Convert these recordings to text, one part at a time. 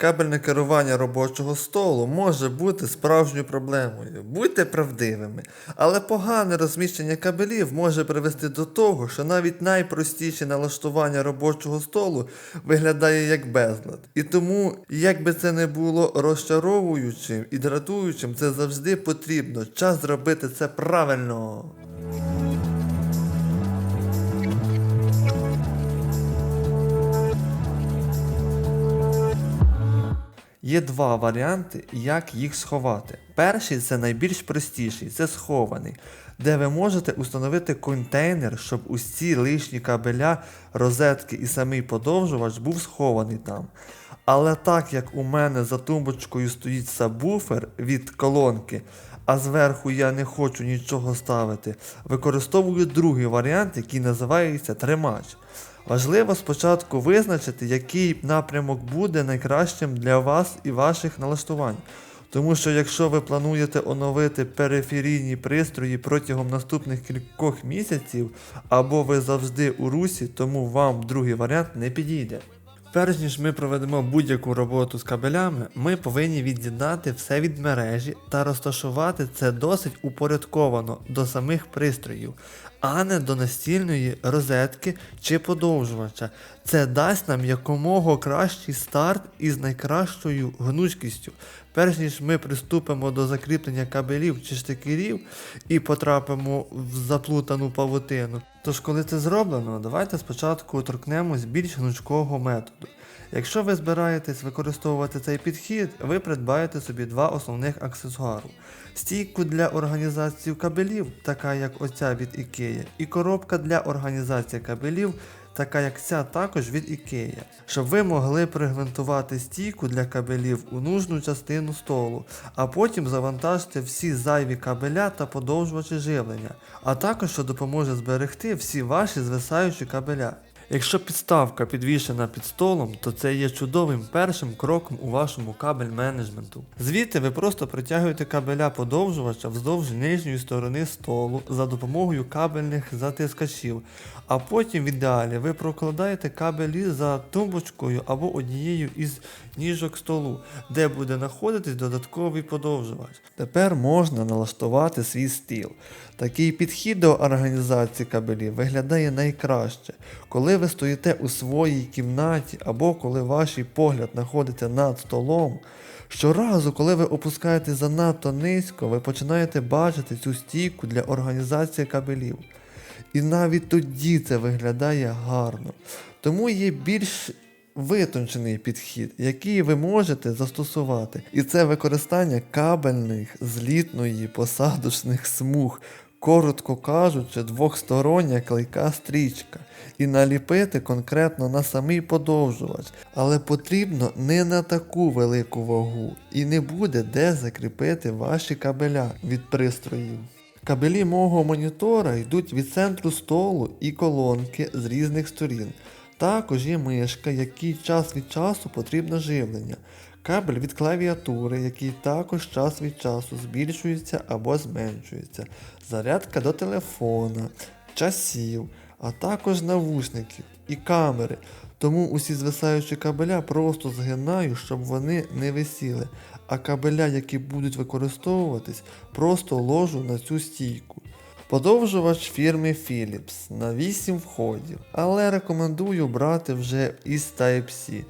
Кабельне керування робочого столу може бути справжньою проблемою. Будьте правдивими. Але погане розміщення кабелів може привести до того, що навіть найпростіше налаштування робочого столу виглядає як безлад. І тому, як би це не було розчаровуючим і дратуючим, це завжди потрібно. Час зробити це правильно. Є два варіанти, як їх сховати. Перший це найбільш простіший, це схований, де ви можете установити контейнер, щоб усі лишні кабеля, розетки і самий подовжувач був схований там. Але так як у мене за тумбочкою стоїть сабвуфер від колонки, а зверху я не хочу нічого ставити, використовую другий варіант, який називається тримач. Важливо спочатку визначити, який напрямок буде найкращим для вас і ваших налаштувань. Тому що якщо ви плануєте оновити периферійні пристрої протягом наступних кількох місяців, або ви завжди у русі, тому вам другий варіант не підійде. Перш ніж ми проведемо будь-яку роботу з кабелями, ми повинні від'єднати все від мережі та розташувати це досить упорядковано до самих пристроїв, а не до настільної розетки чи подовжувача. Це дасть нам якомога кращий старт із найкращою гнучкістю. Перш ніж ми приступимо до закріплення кабелів чи штикерів і потрапимо в заплутану павутину. Тож, коли це зроблено, давайте спочатку торкнемось більш гнучкого методу. Якщо ви збираєтесь використовувати цей підхід, ви придбаєте собі два основних аксесуари: стійку для організації кабелів, така як оця від IKEA, і коробка для організації кабелів, така як ця також від IKEA, щоб ви могли пригвинтувати стійку для кабелів у нужну частину столу, а потім завантажити всі зайві кабеля та подовжувачі живлення, а також що допоможе зберегти всі ваші звисаючі кабеля. Якщо підставка підвішена під столом, то це є чудовим першим кроком у вашому кабель менеджменту. Звідти ви просто притягуєте кабеля подовжувача вздовж нижньої сторони столу за допомогою кабельних затискачів, а потім в ідеалі ви прокладаєте кабелі за тумбочкою або однією із ніжок столу, де буде знаходитись додатковий подовжувач. Тепер можна налаштувати свій стіл. Такий підхід до організації кабелів виглядає найкраще, коли ви стоїте у своїй кімнаті або коли ваш погляд знаходиться над столом. Щоразу, коли ви опускаєтесь занадто низько, ви починаєте бачити цю стійку для організації кабелів. І навіть тоді це виглядає гарно. Тому є більш витончений підхід, який ви можете застосувати. І це використання кабельних злітної посадочних смуг, коротко кажучи, двохстороння клейка стрічка. І наліпити конкретно на самий подовжувач. Але потрібно не на таку велику вагу, і не буде де закріпити ваші кабеля від пристроїв. Кабелі мого монітора йдуть від центру столу і колонки з різних сторін. Також є мишка, якій час від часу потрібно живлення. Кабель від клавіатури, який також час від часу збільшується або зменшується. Зарядка до телефона, часів, а також навушників і камери. Тому усі звисаючі кабеля просто згинаю, щоб вони не висіли, а кабеля, які будуть використовуватись, просто ложу на цю стійку. Подовжувач фірми Philips на 8 входів, але рекомендую брати вже із Type-C,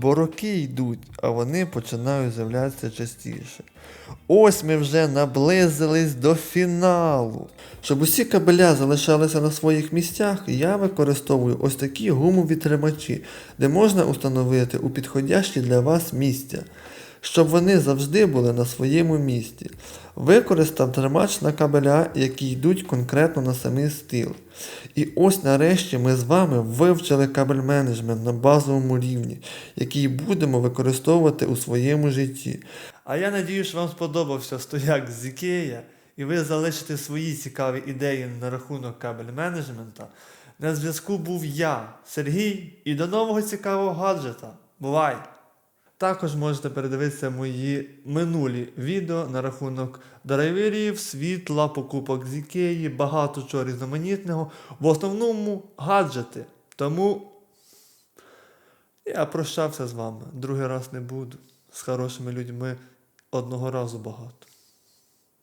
бо роки йдуть, а вони починають з'являтися частіше. Ось ми вже наблизились до фіналу. Щоб усі кабеля залишалися на своїх місцях, я використовую ось такі гумові тримачі, де можна установити у підходящі для вас місця щоб вони завжди були на своєму місці. Використав тримач на кабеля, які йдуть конкретно на самий стіл. І ось нарешті ми з вами вивчили кабель менеджмент на базовому рівні, який будемо використовувати у своєму житті. А я надію, що вам сподобався стояк з Ікея, і ви залишите свої цікаві ідеї на рахунок кабель менеджмента. На зв'язку був я, Сергій, і до нового цікавого гаджета. Бувай! Також можете передивитися мої минулі відео на рахунок драйверів, світла, покупок з Ікеї, багато чого різноманітного. В основному гаджети. Тому Я прощався з вами, другий раз не буду. З хорошими людьми одного разу багато.